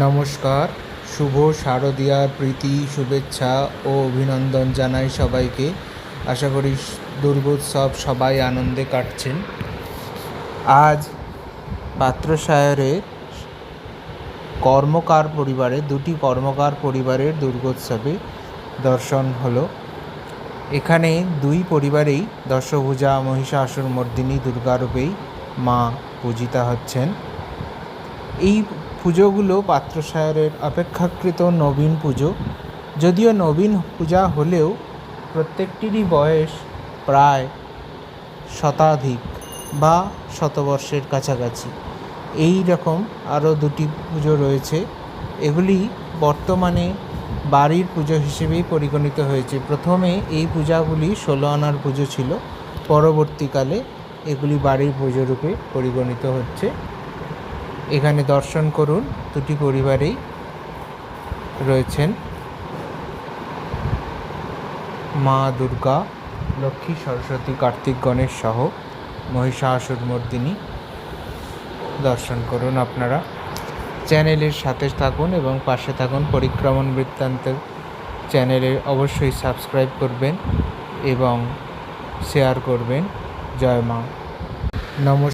নমস্কার, শুভ শারদীয়ার প্রীতি, শুভেচ্ছা ও অভিনন্দন জানাই সবাইকে। আশা করি দুর্গোৎসব সবাই আনন্দে কাটছেন। আজ পাত্রসায়রের কর্মকার পরিবারে, দুটি কর্মকার পরিবারের দুর্গোৎসবে দর্শন হলো। এখানে দুই পরিবারেই দশভূজা মহিষাসুর মর্দিনী দুর্গারূপেই মা পূজিতা হচ্ছেন। এই পুজোগুলো পাত্রসায়রের অপেক্ষাকৃত নবীন পুজো। যদিও নবীন পূজা হলেও প্রত্যেকটিরই বয়স প্রায় শতাধিক বা শতবর্ষের কাছাকাছি। এই রকম আরও দুটি পুজো রয়েছে। এগুলি বর্তমানে বাড়ির পুজো হিসেবেই পরিগণিত হয়েছে। প্রথমে এই পূজাগুলি ষোলো আনার পুজো ছিল। পরবর্তীকালে এগুলি বাড়ির পুজো রূপে পরিগণিত হচ্ছে। এখানে দর্শন করুন। দুটি পরিবারেই রয়েছেন। মা দুর্গা, লক্ষ্মী, সরস্বতী, কার্তিক, গণেশ সহ মহিষাসুর মর্দিনী দর্শন করুন আপনারা। চ্যানেলের সাথে থাকুন এবং পাশে থাকুন পরিক্রমণ বৃত্তান্ত চ্যানেলে অবশ্যই সাবস্ক্রাইব করবেন এবং শেয়ার করবেন। জয় মা। নমস্কার।